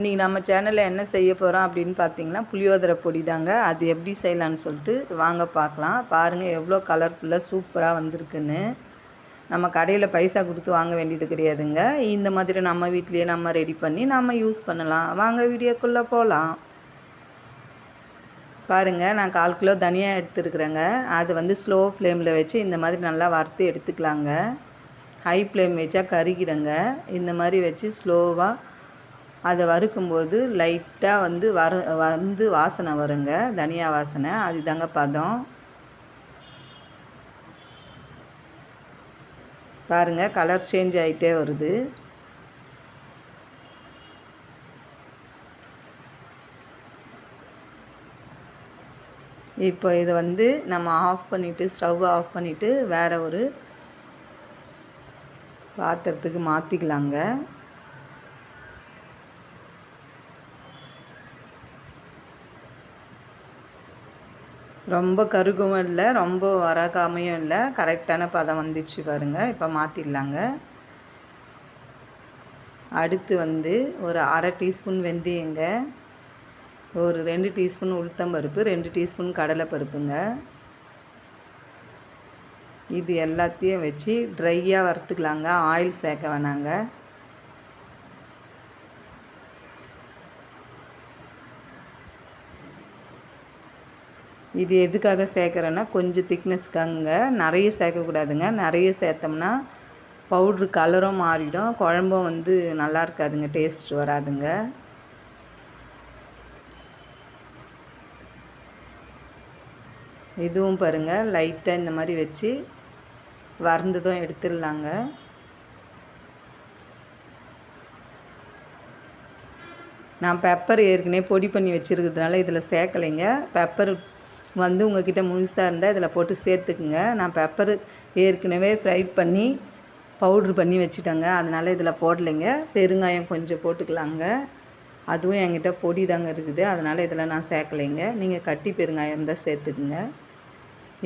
இன்றைக்கி நம்ம சேனலில் என்ன செய்ய போகிறோம் அப்படின்னு பார்த்தீங்கன்னா புளியோதரை பொடி தாங்க. அது எப்படி செய்யலான்னு சொல்லிட்டு வாங்க பார்க்கலாம் பாருங்கள் எவ்வளோ கலர்ஃபுல்லாக சூப்பராக வந்திருக்குன்னு. நம்ம கடையில் பைசா கொடுத்து வாங்க வேண்டியது கிடையாதுங்க. இந்த மாதிரி நம்ம வீட்லேயே நம்ம ரெடி பண்ணி நம்ம யூஸ் பண்ணலாம். வாங்க வீடியோக்குள்ளே போகலாம் பாருங்கள் நான் கால் கிலோ தனியாக எடுத்துருக்குறேங்க. அது வந்து ஸ்லோ ஃப்ளேமில் வச்சு இந்த மாதிரி நல்லா வறுத்து எடுத்துக்கலாங்க. ஹை ஃப்ளேம் வச்சா கருகிடுங்க. இந்த மாதிரி வச்சு ஸ்லோவாக அதை வறுக்கும்போது லைட்டாக வந்து வர வந்து வாசனை வருங்க. தனியா வாசனை. அதுதாங்க பதம். பாருங்கள் கலர் சேஞ்ச் ஆகிட்டே வருது. இப்போ இதை வந்து நம்ம ஆஃப் பண்ணிவிட்டு ஸ்டவ் ஆஃப் பண்ணிவிட்டு வேறு ஒரு பாத்திரத்துக்கு மாற்றிக்கலாங்க ரொம்ப கருகவும் இல்லை ரொம்ப வரகாமையும் இல்லை. கரெக்டான பதம் வந்துடுச்சு பாருங்கள் இப்போ மாற்றிடலாங்க அடுத்து வந்து ஒரு அரை டீஸ்பூன் வெந்தயங்க ஒரு ரெண்டு டீஸ்பூன் உளுத்தம்பருப்பு ரெண்டு டீஸ்பூன் கடலைப்பருப்புங்க இது எல்லாத்தையும் வச்சு ட்ரையாக வறுத்துக்கலாங்க. ஆயில் சேர்க்க வேணாங்க. இது எதுக்காக சேர்க்குறேன்னா கொஞ்சம் திக்னஸ்க்காங்க நிறைய சேர்க்கக்கூடாதுங்க. நிறைய சேர்த்தோம்னா பவுட்ரு கலரும் மாறிடும். குழம்பும் வந்து நல்லா இருக்காதுங்க. டேஸ்ட் வராதுங்க. இதுவும் பாருங்கள் லைட்டாக இந்த மாதிரி வச்சு வறந்ததும் எடுத்துடலாங்க. நான் பெப்பர் ஏற்கனவே பொடி பண்ணி வச்சுருக்கிறதுனால இதில் சேர்க்கலைங்க. பெப்பர் வந்து உங்ககிட்ட முழுசாக இருந்தால் இதில் போட்டு சேர்த்துக்குங்க. நான் பெப்பர் ஏற்கனவே ஃப்ரை பண்ணி பவுட்ரு பண்ணி வச்சுட்டேங்க. அதனால் இதில் போடலைங்க. பெருங்காயம் கொஞ்சம் போட்டுக்கலாங்க. அதுவும் என்கிட்ட பொடி தாங்க இருக்குது. அதனால் இதில் நான் சேர்க்கலைங்க. நீங்கள் கட்டி பெருங்காயம் இருந்தால் சேர்த்துக்குங்க.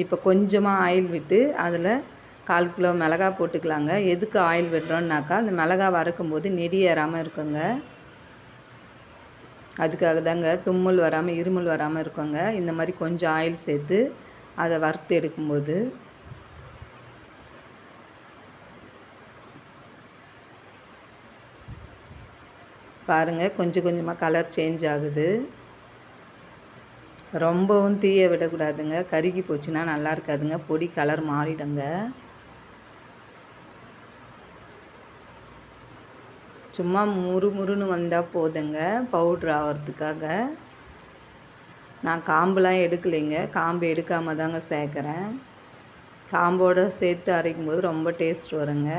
இப்போ கொஞ்சமாக ஆயில் விட்டு அதில் கால் கிலோ மிளகா போட்டுக்கலாங்க. எதுக்கு ஆயில் விடுறோன்னாக்கா அந்த மிளகா வறுக்கும்போது நெடி ஏறாமல் இருக்குங்க. அதுக்காக தாங்க தும்மல் வராமல் இருமல் வராமல் இருக்குங்க. இந்த மாதிரி கொஞ்சம் ஆயில் சேர்த்து அதை வறுத்து எடுக்கும்போது. பாருங்கள் கொஞ்சம் கொஞ்சமாக கலர் சேஞ்ச் ஆகுது. ரொம்பவும் தீய விடக்கூடாதுங்க. கருகி போச்சுன்னா நல்லா இருக்காதுங்க. பொடி கலர் மாறிடுங்க. சும்மா முறுமுறுன்னு வந்தால் போதுங்க பவுட்ரு ஆகிறதுக்காக நான் காம்புலாம் எடுக்கலைங்க காம்பு எடுக்காமல் தாங்க சேர்க்குறேன் காம்போடு சேர்த்து அரைக்கும் போது ரொம்ப டேஸ்ட் வருங்க.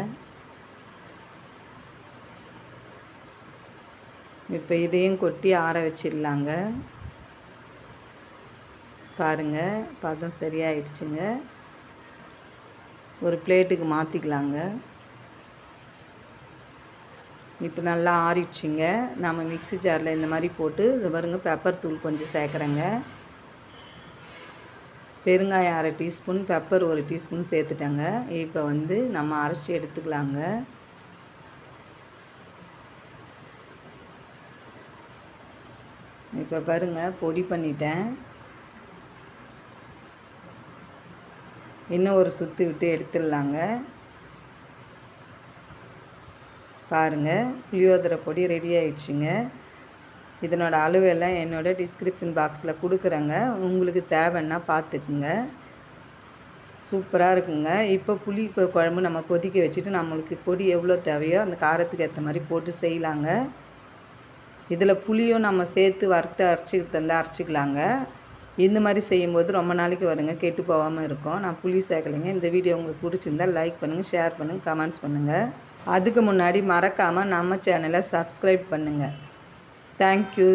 இப்போ இதையும் கொட்டி ஆற வச்சிடலாங்க. பாருங்கள் பதம் சரியாயிடுச்சுங்க. ஒரு பிளேட்டுக்கு மாற்றிக்கலாங்க இப்போ நல்லா ஆறிடுச்சிங்க. நம்ம மிக்சி ஜாரில் இந்த மாதிரி போட்டு இது பாருங்கள் பெப்பர் தூள் கொஞ்சம் சேர்க்குறேங்க. பெருங்காயம் அரை டீஸ்பூன் பெப்பர் ஒரு டீஸ்பூன் சேர்த்துட்டேங்க. இப்போ வந்து நம்ம அரைச்சி எடுத்துக்கலாங்க. இப்போ பாருங்கள் பொடி பண்ணிட்டேன். இன்னும் ஒரு சுற்றி விட்டு எடுத்துடலாங்க. பாருங்கள் புளியோதரை பொடி ரெடி ஆயிடுச்சுங்க. இதனோட அளவெல்லாம் என்னோடய டிஸ்கிரிப்ஷன் பாக்ஸில் கொடுக்குறேங்க. உங்களுக்கு தேவைன்னா பார்த்துக்குங்க சூப்பராக இருக்குங்க. இப்போ புளி இப்போ குழம்பு நம்ம கொதிக்க வச்சுட்டு நம்மளுக்கு பொடி எவ்வளோ தேவையோ அந்த காரத்துக்கு ஏற்ற மாதிரி போட்டு செய்யலாங்க. இதில் புளியும் நம்ம சேர்த்து வறுத்து அரைச்சி தந்தால் அரைச்சிக்கலாங்க. இந்த மாதிரி செய்யும்போது ரொம்ப நாளைக்கு வருங்க. கெட்டு போகாமல் இருக்கும். நான் புளி சேர்க்கலைங்க. இந்த வீடியோ உங்களுக்கு பிடிச்சிருந்தால் லைக் பண்ணுங்கள் ஷேர் பண்ணுங்கள் கமெண்ட்ஸ் பண்ணுங்கள் அதுக்கு முன்னாடி மறக்காமல் நம்ம சேனலை சப்ஸ்கிரைப் பண்ணுங்கள் தேங்க்யூ